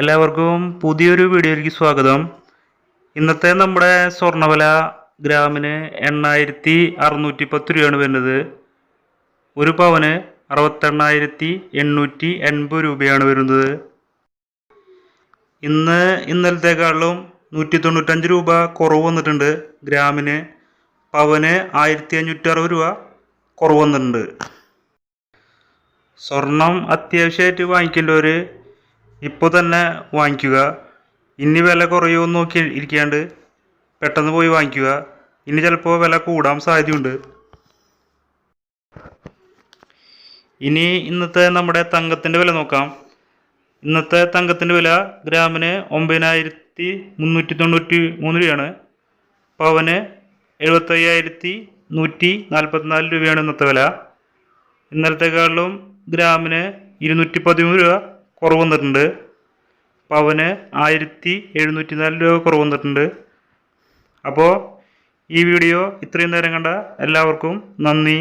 എല്ലാവർക്കും പുതിയൊരു വീഡിയോയിലേക്ക് സ്വാഗതം. ഇന്നത്തെ നമ്മുടെ സ്വർണവില ഗ്രാമിന് എണ്ണായിരത്തി അറുന്നൂറ്റി പത്ത് രൂപയാണ് വരുന്നത്. ഒരു പവന് അറുപത്തെണ്ണായിരത്തി എണ്ണൂറ്റി എൺപത് രൂപയാണ് വരുന്നത്. ഇന്ന് ഇന്നലത്തേക്കാളും നൂറ്റി തൊണ്ണൂറ്റഞ്ച് രൂപ കുറവ് വന്നിട്ടുണ്ട്. ഗ്രാമിന് പവന് ആയിരത്തി അഞ്ഞൂറ്റി അറുപത് രൂപ കുറവ് വന്നിട്ടുണ്ട്. സ്വർണം അത്യാവശ്യമായിട്ട് വാങ്ങിക്കേണ്ടവർ ഇപ്പോൾ തന്നെ വാങ്ങിക്കുക. ഇനി വില കുറയുമെന്ന് നോക്കി ഇരിക്കാണ്ട് പെട്ടെന്ന് പോയി വാങ്ങിക്കുക. ഇനി ചിലപ്പോൾ വില കൂടാൻ സാധ്യതയുണ്ട്. ഇനി ഇന്നത്തെ നമ്മുടെ തങ്കത്തിന്റെ വില നോക്കാം. ഇന്നത്തെ തങ്കത്തിന്റെ വില ഗ്രാമിന് ഒമ്പതിനായിരത്തി മുന്നൂറ്റി തൊണ്ണൂറ്റി മൂന്ന് രൂപയാണ്. പവന് എഴുപത്തയ്യായിരത്തി നൂറ്റി നാൽപ്പത്തിനാല് രൂപയാണ് ഇന്നത്തെ വില. ഇന്നലത്തെക്കാളിലും ഗ്രാമിന് ഇരുന്നൂറ്റി പതിമൂന്ന് രൂപ കുറവ് വന്നിട്ടുണ്ട്. പവന് ആയിരത്തി എഴുന്നൂറ്റി നാല് രൂപ കുറവ് വന്നിട്ടുണ്ട്. അപ്പോൾ ഈ വീഡിയോ ഇത്രയും നേരം കണ്ട എല്ലാവർക്കും നന്ദി.